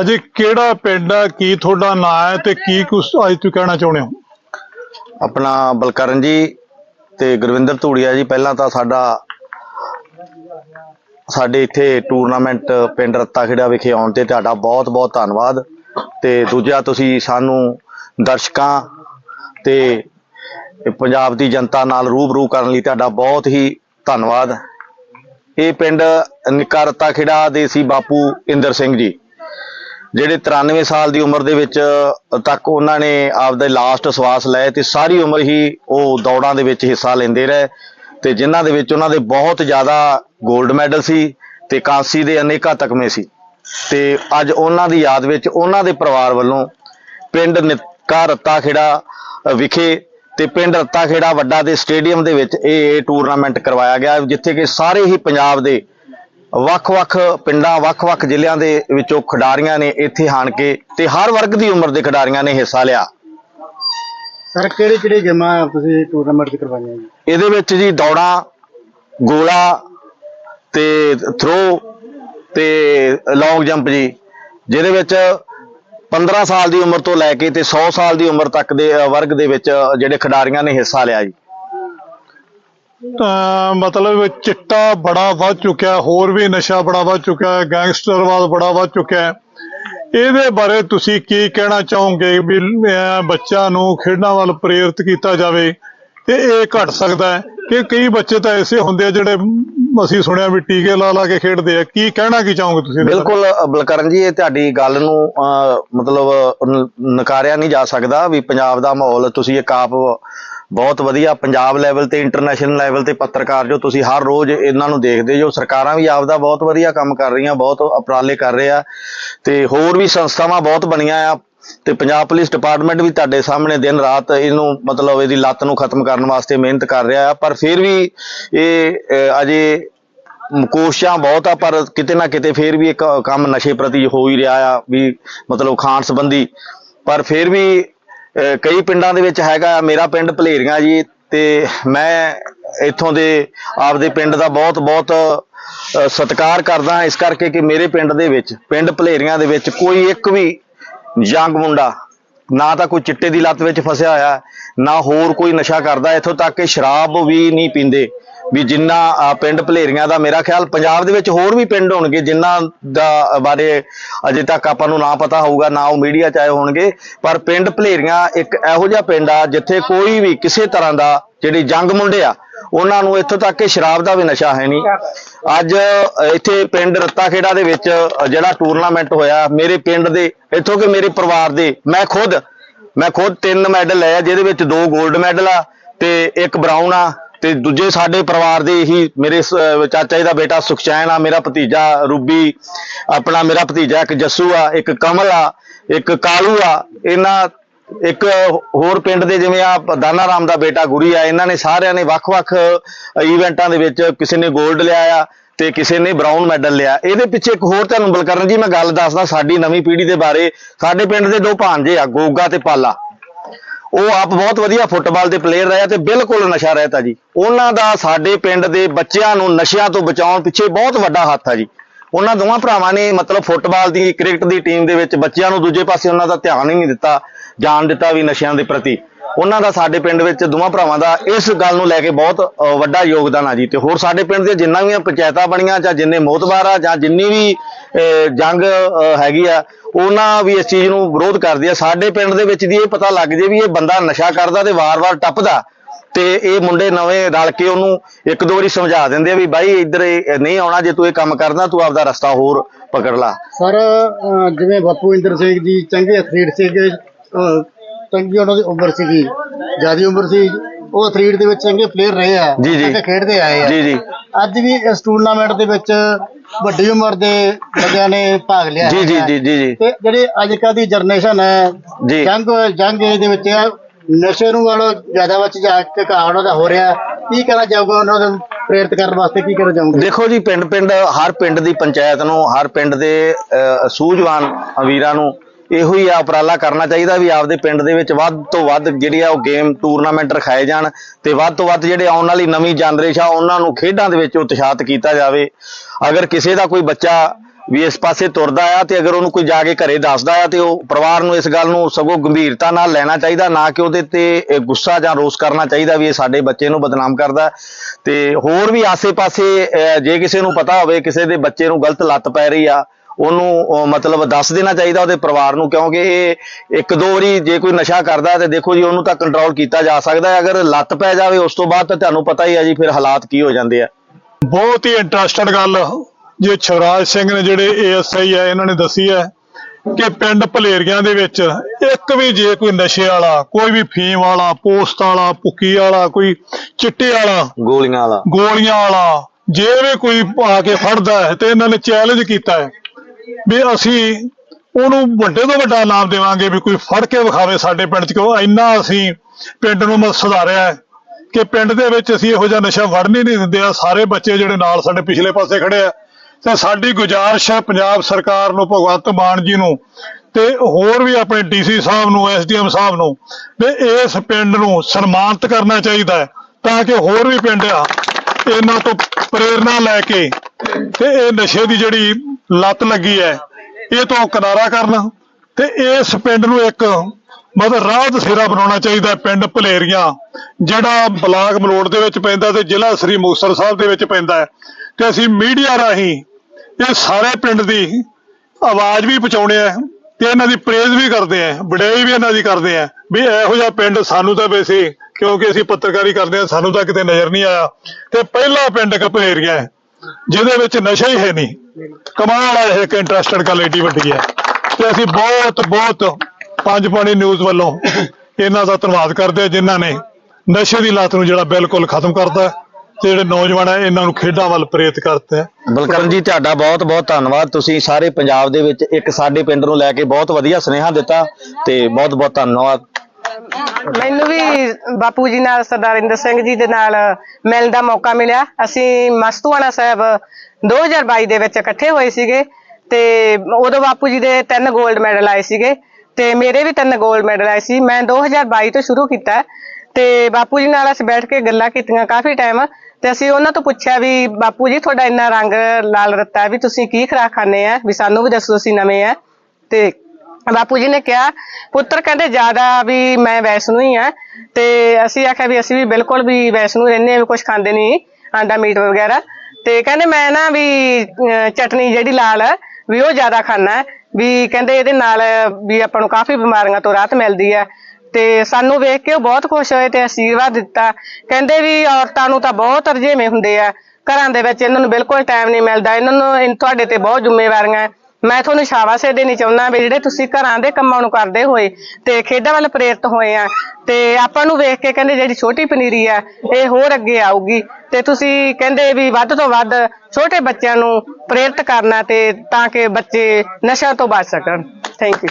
ਅਜੇ ਕਿਹੜਾ ਪਿੰਡ ਹੈ, ਕੀ ਤੁਹਾਡਾ ਨਾਂ ਹੈ ਤੇ ਕੀ ਕੁਛ ਅੱਜ ਤੁਸੀਂ ਕਹਿਣਾ ਚਾਹੁੰਦੇ ਹੋ? ਆਪਣਾ ਬਲਕਰਨ ਜੀ ਤੇ ਗੁਰਵਿੰਦਰ ਧੂੜੀਆ ਜੀ, ਪਹਿਲਾਂ ਤਾਂ ਸਾਡਾ ਸਾਡੇ ਇੱਥੇ ਟੂਰਨਾਮੈਂਟ ਪਿੰਡ ਰੱਤਾ ਖੇੜਾ ਵਿਖੇ ਆਉਣ ਤੇ ਤੁਹਾਡਾ ਬਹੁਤ ਬਹੁਤ ਧੰਨਵਾਦ ਤੇ ਦੂਜਾ ਤੁਸੀਂ ਸਾਨੂੰ ਦਰਸ਼ਕਾਂ ਤੇ ਪੰਜਾਬ ਦੀ ਜਨਤਾ ਨਾਲ ਰੂਬਰੂ ਕਰਨ ਲਈ ਤੁਹਾਡਾ ਬਹੁਤ ਹੀ ਧੰਨਵਾਦ। ਇਹ ਪਿੰਡ ਨਿੱਕਾ ਰੱਤਾ ਖੇੜਾ ਦੇ ਸੀ ਬਾਪੂ ਇੰਦਰ ਸਿੰਘ ਜੀ। ਜਿਹੜੇ 93 ਸਾਲ ਦੀ ਉਮਰ ਦੇ ਵਿੱਚ ਤੱਕ ਉਹਨਾਂ ਨੇ ਆਪਦੇ ਲਾਸਟ ਸਵਾਸ ਲਏ ਤੇ ਸਾਰੀ ਉਮਰ ਹੀ ਉਹ ਦੌੜਾਂ ਦੇ ਵਿੱਚ ਹਿੱਸਾ ਲੈਂਦੇ ਰਹੇ ਤੇ ਜਿਨ੍ਹਾਂ ਦੇ ਵਿੱਚ ਉਹਨਾਂ ਦੇ ਬਹੁਤ ਜ਼ਿਆਦਾ 골ਡ ਮੈਡਲ ਸੀ ਤੇ ਕਾਂਸੀ ਦੇ ਅਨੇਕਾਂ ਤਕਮੇ ਸੀ। ਤੇ ਅੱਜ ਉਹਨਾਂ ਦੀ ਯਾਦ ਵਿੱਚ ਉਹਨਾਂ ਦੇ ਪਰਿਵਾਰ ਵੱਲੋਂ ਪਿੰਡ ਨਿੱਕਾ ਰੱਤਾ ਖੇੜਾ ਵਿਖੇ ਤੇ ਪਿੰਡ ਰੱਤਾ ਖੇੜਾ ਵੱਡਾ ਦੇ ਸਟੇਡੀਅਮ ਦੇ ਵਿੱਚ ਇਹ ਟੂਰਨਾਮੈਂਟ ਕਰਵਾਇਆ ਗਿਆ, ਜਿੱਥੇ ਕਿ ਸਾਰੇ ਹੀ ਪੰਜਾਬ ਦੇ ਵੱਖ-ਵੱਖ ਪਿੰਡਾਂ ਵੱਖ-ਵੱਖ ਜ਼ਿਲ੍ਹਿਆਂ ਦੇ ਵਿੱਚੋਂ ਖਿਡਾਰੀਆਂ ਨੇ ਇੱਥੇ ਆਣ ਕੇ ਤੇ ਹਰ ਵਰਗ ਦੀ ਉਮਰ ਦੇ ਖਿਡਾਰੀਆਂ ਨੇ ਹਿੱਸਾ ਲਿਆ। ਸਰ ਕਿਹੜੀ ਕਿਹੜੀ ਗੇਮਾਂ ਤੁਸੀਂ ਟੂਰਨਾਮੈਂਟ 'ਚ ਕਰਵਾਈਆਂ ਜੀ? ਇਹਦੇ ਵਿੱਚ ਜੀ ਦੌੜਾਂ ਗੋਲਾ ਤੇ ਥਰੋ ਤੇ ਲੌਂਗ ਜੰਪ ਜੀ ਜਿਹਦੇ ਵਿੱਚ 15 ਸਾਲ ਦੀ ਉਮਰ ਤੋਂ ਲੈ ਕੇ ਤੇ 100 ਸਾਲ ਦੀ ਉਮਰ ਤੱਕ ਦੇ ਵਰਗ ਦੇ ਵਿੱਚ ਜਿਹੜੇ ਖਿਡਾਰੀਆਂ ਨੇ ਹਿੱਸਾ ਲਿਆ ਜੀ। ਮਤਲਬ ਚਿੱਟਾ ਬੜਾ ਵੱਧ ਚੁੱਕਿਆ ਹੋਰ ਵੀ ਨਸ਼ਾ ਬੜਾ ਵੱਧ ਚੁੱਕਿਆ ਹੈ ਗੈਂਗਸਟਰਵਾਦ ਬੜਾ ਵੱਧ ਚੁੱਕਿਆ। ਹੈ ਇਹਦੇ ਬਾਰੇ ਤੁਸੀਂ ਕੀ ਕਹਿਣਾ ਚਾਹੋਗੇ ਵੀ ਅਹ, ਨੂੰ ਖੇਡਾਂ ਵੱਲ ਪ੍ਰੇਰਿਤ ਕੀਤਾ ਜਾਵੇ? ਤੇ ਇਹ ਘਟ ਸਕਦਾ ਹੈ ਕਿ ਕਈ ਬੱਚੇ ਤਾਂ ਐਸੇ ਹੁੰਦੇ ਆ ਜਿਹੜੇ ਅਸੀਂ ਸੁਣਿਆ ਵੀ ਟੀਕੇ ਲਾ ਲਾ ਕੇ ਖੇਡਦੇ ਆ। ਕੀ ਕਹਿਣਾ ਕੀ ਚਾਹੋਗੇ ਤੁਸੀਂ ਬਿਲਕੁਲ ਬਲਕਰਨ ਜੀ ਇਹ ਤੁਹਾਡੀ ਗੱਲ ਨੂੰ ਅ, ਮਤਲਬ ਨਕਾਰਿਆ ਨਹੀਂ ਜਾ ਸਕਦਾ ਵੀ ਪੰਜਾਬ ਦਾ ਮਾਹੌਲ ਤੁਸੀਂ ਇੱਕ ਆਪ ਬਹੁਤ ਵਧੀਆ, ਪੰਜਾਬ ਲੈਵਲ ਤੇ ਇੰਟਰਨੈਸ਼ਨਲ ਲੈਵਲ ਤੇ ਪੱਤਰਕਾਰ ਜੋ ਤੁਸੀਂ ਹਰ ਰੋਜ਼ ਇਹਨਾਂ ਨੂੰ ਦੇਖਦੇ ਜੋ ਸਰਕਾਰਾਂ ਵੀ ਆਪਦਾ ਬਹੁਤ ਵਧੀਆ ਕੰਮ ਕਰ ਰਹੀਆਂ, ਬਹੁਤ ਉਪਰਾਲੇ ਕਰ ਰਹੇ ਆ ਤੇ ਹੋਰ ਵੀ ਸੰਸਥਾਵਾਂ ਬਹੁਤ ਬਣੀਆਂ ਆ ਤੇ ਪੰਜਾਬ ਪੁਲਿਸ ਡਿਪਾਰਟਮੈਂਟ ਵੀ ਤੁਹਾਡੇ ਸਾਹਮਣੇ ਦਿਨ ਰਾਤ ਇਹਨੂੰ ਮਤਲਬ ਇਹਦੀ ਲੱਤ ਨੂੰ ਖਤਮ ਕਰਨ ਵਾਸਤੇ ਮਿਹਨਤ ਕਰ ਰਿਹਾ ਆ, ਪਰ ਫਿਰ ਵੀ ਇਹ ਅਜੇ ਕੋਸ਼ਿਸ਼ਾਂ ਬਹੁਤ ਆ, ਪਰ ਕਿਤੇ ਨਾ ਕਿਤੇ ਫਿਰ ਵੀ ਇੱਕ ਕੰਮ ਨਸ਼ੇ ਪ੍ਰਤੀ ਹੋ ਹੀ ਰਿਹਾ ਆ, ਵੀ ਮਤਲਬ ਖਾਣ ਸੰਬੰਧੀ। ਪਰ ਫਿਰ ਵੀ ਕਈ ਪਿੰਡਾਂ ਦੇ ਵਿੱਚ ਹੈਗਾ, ਮੇਰਾ ਪਿੰਡ ਭਲੇਰੀਆਂ ਜੀ ਤੇ ਮੈਂ ਇੱਥੋਂ ਦੇ ਆਪਦੇ ਪਿੰਡ ਦਾ ਬਹੁਤ ਬਹੁਤ ਸਤਿਕਾਰ ਕਰਦਾ ਇਸ ਕਰਕੇ ਕਿ ਮੇਰੇ ਪਿੰਡ ਦੇ ਵਿੱਚ, ਪਿੰਡ ਭਲੇਰੀਆਂ ਦੇ ਵਿੱਚ ਕੋਈ ਇੱਕ ਵੀ ਯੰਗ ਮੁੰਡਾ ਨਾ ਤਾਂ ਕੋਈ ਚਿੱਟੇ ਦੀ ਲੱਤ ਵਿੱਚ ਫਸਿਆ ਹੋਇਆ, ਨਾ ਹੋਰ ਕੋਈ ਨਸ਼ਾ ਕਰਦਾ, ਇੱਥੋਂ ਤੱਕ ਕਿ ਸ਼ਰਾਬ ਵੀ ਨਹੀਂ ਪੀਂਦੇ। ਵੀ ਜਿੰਨਾ ਪਿੰਡ ਭਲੇਰੀਆਂ ਦਾ ਮੇਰਾ ਖਿਆਲ ਪੰਜਾਬ ਦੇ ਵਿੱਚ ਹੋਰ ਵੀ ਪਿੰਡ ਹੋਣਗੇ ਜਿਨ੍ਹਾਂ ਦਾ ਬਾਰੇ ਅਜੇ ਤੱਕ ਆਪਾਂ ਨੂੰ ਨਾ ਪਤਾ ਹੋਊਗਾ, ਨਾ ਉਹ ਮੀਡੀਆ 'ਚ ਆਏ ਹੋਣਗੇ। ਪਰ ਪਿੰਡ ਭਲੇਰੀਆਂ ਇੱਕ ਇਹੋ ਜਿਹਾ ਪਿੰਡ ਆ ਜਿੱਥੇ ਕੋਈ ਵੀ ਕਿਸੇ ਤਰ੍ਹਾਂ ਦਾ ਜਿਹੜੀ ਜੰਗ ਮੁੰਡੇ ਆ, ਉਹਨਾਂ ਨੂੰ ਇੱਥੋਂ ਤੱਕ ਕਿ ਸ਼ਰਾਬ ਦਾ ਵੀ ਨਸ਼ਾ ਹੈ ਨਹੀਂ। ਅੱਜ ਇੱਥੇ ਪਿੰਡ ਰੱਤਾ ਖੇੜਾ ਦੇ ਵਿੱਚ ਜਿਹੜਾ ਟੂਰਨਾਮੈਂਟ ਹੋਇਆ, ਮੇਰੇ ਪਿੰਡ ਦੇ, ਇੱਥੋਂ ਕਿ ਮੇਰੇ ਪਰਿਵਾਰ ਦੇ, ਮੈਂ ਖੁਦ ਮੈਂ ਖੁਦ ਤਿੰਨ ਮੈਡਲ ਲਏ ਆ, ਜਿਹਦੇ ਵਿੱਚ ਦੋ 골ਡ ਮੈਡਲ ਆ ਤੇ ਇੱਕ ਬ੍ਰਾਊਨ ਆ। ਤੇ ਦੂਜੇ ਸਾਡੇ ਪਰਿਵਾਰ ਦੇ ਹੀ ਮੇਰੇ ਸ- ਚਾਚਾ ਜੀ ਦਾ ਬੇਟਾ ਸੁਖਚੈਨ ਆ, ਮੇਰਾ ਭਤੀਜਾ ਰੂਬੀ, ਆਪਣਾ ਮੇਰਾ ਭਤੀਜਾ ਇੱਕ ਜੱਸੂ ਆ, ਇੱਕ ਕਮਲ ਆ, ਇੱਕ ਕਾਲੂ ਆ, ਇਹਨਾਂ ਇੱਕ ਹੋਰ ਪਿੰਡ ਦੇ ਜਿਵੇਂ ਆ ਦਾਨਾ ਰਾਮ ਦਾ ਬੇਟਾ ਗੁਰੀ ਆ, ਇਹਨਾਂ ਨੇ ਸਾਰਿਆਂ ਨੇ ਵੱਖ-ਵੱਖ ਇਵੈਂਟਾਂ ਦੇ ਵਿੱਚ ਕਿਸੇ ਨੇ 골ਡ ਲਿਆ ਆ ਤੇ ਕਿਸੇ ਨੇ ਬ੍ਰਾਊਨ ਮੈਡਲ ਲਿਆ। ਇਹਦੇ ਪਿੱਛੇ ਇੱਕ ਹੋਰ ਤੁਹਾਨੂੰ ਬਲਕਰਨ ਜੀ ਮੈਂ ਗੱਲ ਦੱਸਦਾ, ਸਾਡੀ ਨਵੀਂ ਪੀੜ੍ਹੀ ਦੇ ਬਾਰੇ। ਸਾਡੇ ਪਿੰਡ ਦੇ ਦੋ ਭਾਂਜੇ ਆ, ਗੋਗਾ ਤੇ ਪਾਲਾ। ਉਹ ਆਪ ਬਹੁਤ ਵਧੀਆ ਫੁੱਟਬਾਲ ਦੇ ਪਲੇਅਰ ਰਹੇ ਆ ਤੇ ਬਿਲਕੁਲ ਨਸ਼ਾ ਰਹਿਤਾ ਜੀ। ਉਹਨਾਂ ਦਾ ਸਾਡੇ ਪਿੰਡ ਦੇ ਬੱਚਿਆਂ ਨੂੰ ਨਸ਼ਿਆਂ ਤੋਂ ਬਚਾਉਣ ਪਿੱਛੇ ਬਹੁਤ ਵੱਡਾ ਹੱਥ ਆ ਜੀ। ਉਹਨਾਂ ਦੋਵਾਂ ਭਰਾਵਾਂ ਨੇ ਮਤਲਬ ਫੁੱਟਬਾਲ ਦੀ ਕ੍ਰਿਕਟ ਦੀ ਟੀਮ ਦੇ ਵਿੱਚ ਬੱਚਿਆਂ ਨੂੰ ਦੂਜੇ ਪਾਸੇ ਉਹਨਾਂ ਦਾ ਧਿਆਨ ਹੀ ਨਹੀਂ ਦਿੱਤਾ ਜਾਣ ਦਿੱਤਾ ਵੀ ਨਸ਼ਿਆਂ ਦੇ ਪ੍ਰਤੀ। ਉਹਨਾਂ ਦਾ ਸਾਡੇ ਪਿੰਡ ਵਿੱਚ ਦੋਵਾਂ ਭਰਾਵਾਂ ਦਾ ਇਸ ਗੱਲ ਨੂੰ ਲੈ ਕੇ ਬਹੁਤ ਵੱਡਾ ਯੋਗਦਾਨ ਆ ਜੀ। ਤੇ ਹੋਰ ਸਾਡੇ ਪਿੰਡ ਦੇ ਜਿੰਨਾ ਵੀ ਪੰਚਾਇਤਾਂ ਬਣੀਆਂ ਜਾਂ ਜਿੰਨੇ ਮੋਤਬਾਰ ਆ ਜਾਂ ਜਿੰਨੀ ਵੀ ਅ, ਜੰਗ ਹੈਗੀ ਆ ਉਹਨਾਂ ਵੀ ਇਸ ਚੀਜ਼ ਨੂੰ ਵਿਰੋਧ ਕਰਦੇ ਆ। ਸਾਡੇ ਪਿੰਡ ਦੇ ਵਿੱਚ ਦੀ ਇਹ ਪਤਾ ਲੱਗ ਜੇ ਵੀ ਇਹ ਬੰਦਾ ਨਸ਼ਾ ਕਰਦਾ ਤੇ ਵਾਰ-ਵਾਰ ਟੱਪਦਾ ਤੇ ਇਹ ਮੁੰਡੇ ਨਵੇਂ ਰਲ ਕੇ ਉਹਨੂੰ ਇੱਕ ਦੋ ਵਾਰੀ ਸਮਝਾ ਦਿੰਦੇ ਆ ਵੀ ਬਾਈ ਇੱਧਰ ਨਹੀਂ ਆਉਣਾ ਜੇ ਤੂੰ ਇਹ ਕੰਮ ਕਰਦਾ ਤੂੰ ਆਪਦਾ ਰਸਤਾ ਹੋਰ ਪਕੜ ਲਾ। ਸਰ ਜਿਵੇਂ ਬਾਪੂ ਇੰਦਰ ਸਿੰਘ ਜੀ ਚੰਗੇ ਐਥਲੀਟ ਸੀਗੇ ਚੰਗੀ ਉਹਨਾਂ ਦੀ ਉਮਰ ਸੀਗੀ ਜਿਆਦੀ ਉਮਰ ਸੀ ਉਹ ਐਥਲੀਟ ਦੇ ਵਿੱਚ ਚੰਗੇ ਪਲੇਅਰ ਰਹੇ ਆ ਖੇਡਦੇ ਆਏ ਆ। ਜੀ ਜੀ। ਅੱਜ ਵੀ ਇਸ ਟੂਰਨਾਮੈਂਟ ਦੇ ਵਿੱਚ ਵੱਡੀ ਉਮਰ ਦੇ ਬੰਦਿਆਂ ਨੇ ਭਾਗ ਲਿਆ ਜੀ ਜੀ ਹੈਗਾ। ਜੀ ਜੀ ਜੀ ਤੇ ਜਿਹੜੇ ਅੱਜ ਕੱਲ੍ਹ ਦੀ ਜਨਰੇਸ਼ਨ ਹੈ ਜੀ। ਜੰਗ ਜੰਗ ਏਜ ਦੇ ਵਿੱਚ ਆ, ਨਸ਼ੇ ਨੂੰ ਵਾਲੋ ਜ਼ਿਆਦਾ ਵਿੱਚ ਜਾ ਕੇ ਘਾਹ ਉਹਨਾਂ ਦਾ ਹੋ ਰਿਹਾ ਕੀ ਕਹਿਣਾ ਚਾਹੋਗੇ ਉਹਨਾਂ ਨੂੰ ਪ੍ਰੇਰਿਤ ਕਰਨ ਵਾਸਤੇ ਕੀ ਕਹਿਣਾ ਚਾਹੋਗੇ ਦੇਖੋ ਜੀ ਪਿੰਡ ਪਿੰਡ ਹਰ ਪਿੰਡ ਦੀ ਪੰਚਾਇਤ ਨੂੰ ਹਰ ਪਿੰਡ ਦੇ ਅਹ, ਸੂਝਵਾਨ ਵੀਰਾਂ ਨੂੰ ਇਹੋ ਹੀ ਆ ਉਪਰਾਲਾ ਕਰਨਾ ਚਾਹੀਦਾ ਵੀ ਆਪਦੇ ਪਿੰਡ ਦੇ ਵਿੱਚ ਵੱਧ ਤੋਂ ਵੱਧ ਜਿਹੜੀ ਆ ਉਹ ਗੇਮ ਟੂਰਨਾਮੈਂਟ ਰਖਾਏ ਜਾਣ ਤੇ ਵੱਧ ਤੋਂ ਵੱਧ ਜਿਹੜੇ ਆਉਣ ਵਾਲੀ ਨਵੀਂ ਜਨਰੇਸ਼ਨ ਉਹਨਾਂ ਨੂੰ ਖੇਡਾਂ ਦੇ ਵਿੱਚ ਉਤਸ਼ਾਹਿਤ ਕੀਤਾ ਜਾਵੇ। ਅਗਰ ਕਿਸੇ ਦਾ ਕੋਈ ਬੱਚਾ ਵੀ ਇਸ ਪਾਸੇ ਤੁਰਦਾ ਆ ਤੇ ਅਗਰ ਉਹਨੂੰ ਕੋਈ ਜਾ ਕੇ ਘਰੇ ਦੱਸਦਾ ਆ ਤੇ ਉਹ ਪਰਿਵਾਰ ਨੂੰ ਇਸ ਗੱਲ ਨੂੰ ਸਗੋਂ ਗੰਭੀਰਤਾ ਨਾਲ ਲੈਣਾ ਚਾਹੀਦਾ ਨਾ ਕਿ ਉਹਦੇ ਤੇ ਗੁੱਸਾ ਜਾਂ ਰੋਸ ਕਰਨਾ ਚਾਹੀਦਾ ਵੀ ਇਹ ਸਾਡੇ ਬੱਚੇ ਨੂੰ ਬਦਨਾਮ ਕਰਦਾ। ਤੇ ਹੋਰ ਵੀ ਆਸੇ-ਪਾਸੇ ਅਹ, ਜੇ ਕਿਸੇ ਨੂੰ ਪਤਾ ਹੋਵੇ ਕਿਸੇ ਦੇ ਬੱਚੇ ਨੂੰ ਗਲਤ ਲੱਤ ਪੈ ਰਹੀ ਆ ਉਹਨੂੰ ਮਤਲਬ ਦੱਸ ਦੇਣਾ ਚਾਹੀਦਾ ਉਹਦੇ ਪਰਿਵਾਰ ਨੂੰ ਕਿਉਂਕਿ ਇਹ ਇੱਕ ਦੋ ਵਾਰੀ ਜੇ ਕੋਈ ਨਸ਼ਾ ਕਰਦਾ ਤੇ ਦੇਖੋ ਜੀ ਉਹਨੂੰ ਤਾਂ ਕੰਟਰੋਲ ਕੀਤਾ ਜਾ ਸਕਦਾ ਹੈ। ਅਗਰ ਲੱਤ ਪੈ ਜਾਵੇ ਉਸ ਤੋਂ ਬਾਅਦ ਤਾਂ ਤੁਹਾਨੂੰ ਪਤਾ ਹੀ ਆ ਜੀ ਫਿਰ ਹਾਲਾਤ ਕੀ ਹੋ ਜਾਂਦੇ ਆ। ਬਹੁਤ ਹੀ ਇੰਟਰਸਟਡ ਗੱਲ ਜੇ ਸ਼ਿਵਰਾਜ ਸਿੰਘ ਨੇ ਜਿਹੜੇ ਏਐਸਆਈ ਹੈ ਇਹਨਾਂ ਨੇ ਦੱਸੀ ਹੈ ਕਿ ਪਿੰਡ ਭਲੇਰੀਆਂ ਦੇ ਵਿੱਚ ਇੱਕ ਵੀ ਜੇ ਕੋਈ ਨਸ਼ੇ ਵਾਲਾ ਕੋਈ ਵੀ ਫੀਮ ਵਾਲਾ ਪੋਸਟ ਵਾਲਾ ਭੁੱਕੀ ਵਾਲਾ ਕੋਈ ਚਿੱਟੇ ਵਾਲਾ ਗੋਲੀਆਂ ਵਾਲਾ। ਗੋਲੀਆਂ ਵਾਲਾ ਜੇ ਵੀ ਕੋਈ ਆ ਕੇ ਫੜਦਾ ਹੈ ਤੇ ਇਹਨਾਂ ਨੇ ਚੈਲੰਜ ਕੀਤਾ ਹੈ। ਵੀ ਅਸੀਂ ਉਹਨੂੰ ਵੱਡੇ ਤੋਂ ਵੱਡਾ ਨਾਮ ਦੇਵਾਂਗੇ ਵੀ ਕੋਈ ਫੜ ਕੇ ਵਿਖਾਵੇ ਸਾਡੇ ਪਿੰਡ 'ਚ, ਕਿਉਂ ਇੰਨਾ ਅਸੀਂ ਪਿੰਡ ਨੂੰ ਮ- ਸੁਧਾਰਿਆ ਹੈ ਕਿ ਪਿੰਡ ਦੇ ਵਿੱਚ ਅਸੀਂ ਇਹੋ ਜਿਹਾ ਨਸ਼ਾ ਵੜਨ ਹੀ ਨਹੀਂ ਦਿੰਦੇ ਆ, ਸਾਰੇ ਬੱਚੇ ਜਿਹੜੇ ਨਾਲ ਸਾਡੇ ਪਿਛਲੇ ਪਾਸੇ ਖੜੇ ਆ। ਤੇ ਸਾਡੀ ਗੁਜ਼ਾਰਿਸ਼ ਹੈ ਪੰਜਾਬ ਸਰਕਾਰ ਨੂੰ, ਭਗਵੰਤ ਮਾਨ ਜੀ ਨੂੰ ਤੇ ਹੋਰ ਵੀ ਆਪਣੇ ਡੀਸੀ ਸਾਹਿਬ ਨੂੰ, ਐਸਡੀਐਮ ਸਾਹਿਬ ਨੂੰ ਤੇ ਇਸ ਪਿੰਡ ਨੂੰ ਸਨਮਾਨਿਤ ਕਰਨਾ ਚਾਹੀਦਾ ਹੈ ਤਾਂ ਕਿ ਹੋਰ ਵੀ ਪਿੰਡ ਆ, ਇਹਨਾਂ ਤੋਂ ਪ੍ਰੇਰਣਾ ਲੈ ਕੇ ਤੇ ਇਹ ਨਸ਼ੇ ਦੀ ਜਿਹੜੀ ਲੱਤ ਲੱਗੀ ਹੈ। ਇਹ ਤੋਂ ਕਿਨਾਰਾ ਕਰਨ। ਤੇ ਇਸ ਪਿੰਡ ਨੂੰ ਇੱਕ ਮਤਲਬ ਰਾਹ ਦਸੇਰਾ ਬਣਾਉਣਾ ਚਾਹੀਦਾ ਪਿੰਡ ਭਲੇਰੀਆਂ। ਜਿਹੜਾ ਬਲਾਕ ਮਲੋੜ ਦੇ ਵਿੱਚ ਪੈਂਦਾ ਤੇ ਜ਼ਿਲ੍ਹਾ ਸ੍ਰੀ ਮੁਕਤਸਰ ਸਾਹਿਬ ਦੇ ਵਿੱਚ ਪੈਂਦਾ ਹੈ। ਤੇ ਅਸੀਂ ਮੀਡੀਆ ਰਾਹੀਂ ਇਹ ਸਾਰੇ ਪਿੰਡ ਦੀ ਆਵਾਜ਼ ਵੀ ਪਹੁੰਚਾਉਣੇ ਆ ਤੇ ਇਹਨਾਂ ਦੀ ਪ੍ਰੇਜ਼ ਵੀ ਕਰਦੇ ਆ ਵਡਿਆਈ ਵੀ ਇਹਨਾਂ ਦੀ ਕਰਦੇ ਆ ਵੀ ਇਹੋ ਜਿਹਾ ਪਿੰਡ ਸਾਨੂੰ ਤਾਂ ਵੈਸੇ ਕਿਉਂਕਿ ਅਸੀਂ ਪੱਤਰਕਾਰੀ ਕਰਦੇ ਆ ਸਾਨੂੰ ਤਾਂ ਕਿਤੇ ਨਜ਼ਰ ਨਹੀਂ ਆਇਆ। ਤੇ ਪਹਿਲਾ ਪਿੰਡ ਕਪਲੇਰੀਆ ਹੈ। ਜਿਹਦੇ ਵਿੱਚ ਨਸ਼ਾ ਹੀ ਹੈ ਨਹੀਂ। ਕਮਾਲ ਹੈ ਇਹ ਇੰਟਰਸਟਡ ਗੱਲ ਏਡੀ ਵੱਡੀ ਹੈ। ਤੇ ਅਸੀਂ ਬਹੁਤ ਬਹੁਤ ਪੰਜ ਪਾਣੀ ਨਿਊਜ਼ ਵੱਲੋਂ ਇਹਨਾਂ ਦਾ ਧੰਨਵਾਦ ਕਰਦੇ ਆ ਜਿਨ੍ਹਾਂ ਨੇ ਨਸ਼ੇ ਦੀ ਲੱਤ ਨੂੰ ਜਿਹੜਾ ਬਿਲਕੁਲ ਖਤਮ ਕਰਤਾ ਹੈ ਤੇ ਜਿਹੜੇ ਨੌਜਵਾਨ ਹੈ ਇਹਨਾਂ ਨੂੰ ਖੇਡਾਂ ਵੱਲ ਪ੍ਰੇਰਿਤ ਕਰਤੇ ਹੈ। ਬਲਕਰਨ ਜੀ ਤੁਹਾਡਾ ਬਹੁਤ ਬਹੁਤ ਧੰਨਵਾਦ। ਤੁਸੀਂ ਸਾਰੇ ਪੰਜਾਬ ਦੇ ਵਿੱਚ ਇੱਕ ਸਾਡੇ ਪਿੰਡ ਨੂੰ ਲੈ ਕੇ ਬਹੁਤ ਵਧੀਆ ਸੁਨੇਹਾ ਦਿੱਤਾ ਤੇ ਬਹੁਤ ਬਹੁਤ ਧੰਨਵਾਦ। ਮੈਨੂੰ ਵੀ ਬਾਪੂ ਜੀ ਨਾਲ ਸਰਦਾਰ ਇੰਦਰ ਸਿੰਘ ਜੀ ਦੇ ਨਾਲ ਮਿਲਣ ਦਾ ਮੌਕਾ ਮਿਲਿਆ। ਅਸੀਂ ਮਸਤੂਆਣਾ ਸਾਹਿਬ 2022 ਦੇ ਵਿੱਚ ਇਕੱਠੇ ਹੋਏ ਸੀਗੇ ਤੇ ਉਦੋਂ ਬਾਪੂ ਜੀ ਦੇ ਤਿੰਨ 골ਡ ਮੈਡਲ ਆਏ ਸੀਗੇ ਤੇ ਮੇਰੇ ਵੀ ਤਿੰਨ 골ਡ ਮੈਡਲ ਆਏ ਸੀ। ਮੈਂ 2022 ਤੋਂ ਸ਼ੁਰੂ ਕੀਤਾ ਤੇ ਬਾਪੂ ਜੀ ਨਾਲ ਅਸੀਂ ਬੈਠ ਕੇ ਗੱਲਾਂ ਕੀਤੀਆਂ ਕਾਫੀ ਟਾਈਮ ਤੇ ਅਸੀਂ ਉਹਨਾਂ ਤੋਂ ਪੁੱਛਿਆ ਵੀ, ਬਾਪੂ ਜੀ, ਤੁਹਾਡਾ ਇੰਨਾ ਰੰਗ ਲਾਲ ਰੱਤਾ ਵੀ ਤੁਸੀਂ ਕੀ ਖੁਰਾਕ ਖਾਂਦੇ ਆ? ਵੀ ਸਾਨੂੰ ਵੀ ਦੱਸੋ ਅਸੀਂ ਨਵੇਂ ਆ। ਤੇ ਬਾਪੂ ਜੀ ਨੇ ਕਿਹਾ, ਪੁੱਤਰ ਕਹਿੰਦੇ ਜ਼ਿਆਦਾ ਵੀ ਮੈਂ ਵੈਸ਼ਨੂ ਹੀ ਆ। ਤੇ ਅਸੀਂ ਆਖਿਆ ਵੀ ਅਸੀਂ ਵੀ ਬਿਲਕੁਲ ਵੀ ਵੈਸ਼ਨੂ ਰਹਿੰਦੇ ਆ, ਵੀ ਕੁਝ ਖਾਂਦੇ ਨਹੀਂ, ਆਂਡਾ ਮੀਟ ਵਗੈਰਾ। ਤੇ ਕਹਿੰਦੇ ਮੈਂ ਨਾ ਵੀ ਚਟਨੀ ਜਿਹੜੀ ਲਾਲ ਵੀ ਉਹ ਜ਼ਿਆਦਾ ਖਾਣਾ ਵੀ ਕਹਿੰਦੇ ਇਹਦੇ ਨਾਲ ਵੀ ਆਪਾਂ ਨੂੰ ਕਾਫੀ ਬਿਮਾਰੀਆਂ ਤੋਂ ਰਾਹਤ ਮਿਲਦੀ ਹੈ ਤੇ ਸਾਨੂੰ ਵੇਖ ਕੇ ਉਹ ਬਹੁਤ ਖੁਸ਼ ਹੋਏ ਤੇ ਆਸ਼ੀਰਵਾਦ ਦਿੱਤਾ। ਕਹਿੰਦੇ ਵੀ ਔਰਤਾਂ ਨੂੰ ਤਾਂ ਬਹੁਤ ਰਜੇਵੇਂ ਹੁੰਦੇ ਆ। ਘਰਾਂ ਦੇ ਵਿੱਚ ਇਹਨਾਂ ਨੂੰ ਬਿਲਕੁਲ ਟਾਈਮ ਨਹੀਂ ਮਿਲਦਾ। ਇਹਨਾਂ ਨੂੰ ਤੁਹਾਡੇ ਤੇ ਬਹੁਤ ਜ਼ਿੰਮੇਵਾਰੀਆਂ। ਮੈਂ ਤੁਹਾਨੂੰ ਸ਼ਾਬਾਸ਼ ਦੇਣੀ ਚਾਹੁੰਦਾ ਵੀ ਜਿਹੜੇ ਤੁਸੀਂ ਘਰਾਂ ਦੇ ਕੰਮਾਂ ਨੂੰ ਕਰਦੇ ਹੋਏ ਤੇ ਖੇਡਾਂ ਵੱਲ ਪ੍ਰੇਰਿਤ ਹੋਏ ਆ, ਤੇ ਆਪਾਂ ਨੂੰ ਵੇਖ ਕੇ ਕਹਿੰਦੇ ਜਿਹੜੀ ਛੋਟੀ ਪਨੀਰੀ ਆ, ਇਹ ਹੋਰ ਅੱਗੇ ਆਊਗੀ। ਤੇ ਤੁਸੀਂ ਕਹਿੰਦੇ ਵੀ ਵੱਧ ਤੋਂ ਵੱਧ ਛੋਟੇ ਬੱਚਿਆਂ ਨੂੰ ਪ੍ਰੇਰਿਤ ਕਰਨਾ ਤੇ ਤਾਂ ਕਿ ਬੱਚੇ ਨਸ਼ਿਆਂ ਤੋਂ ਬਚ ਸਕਣ। Thank you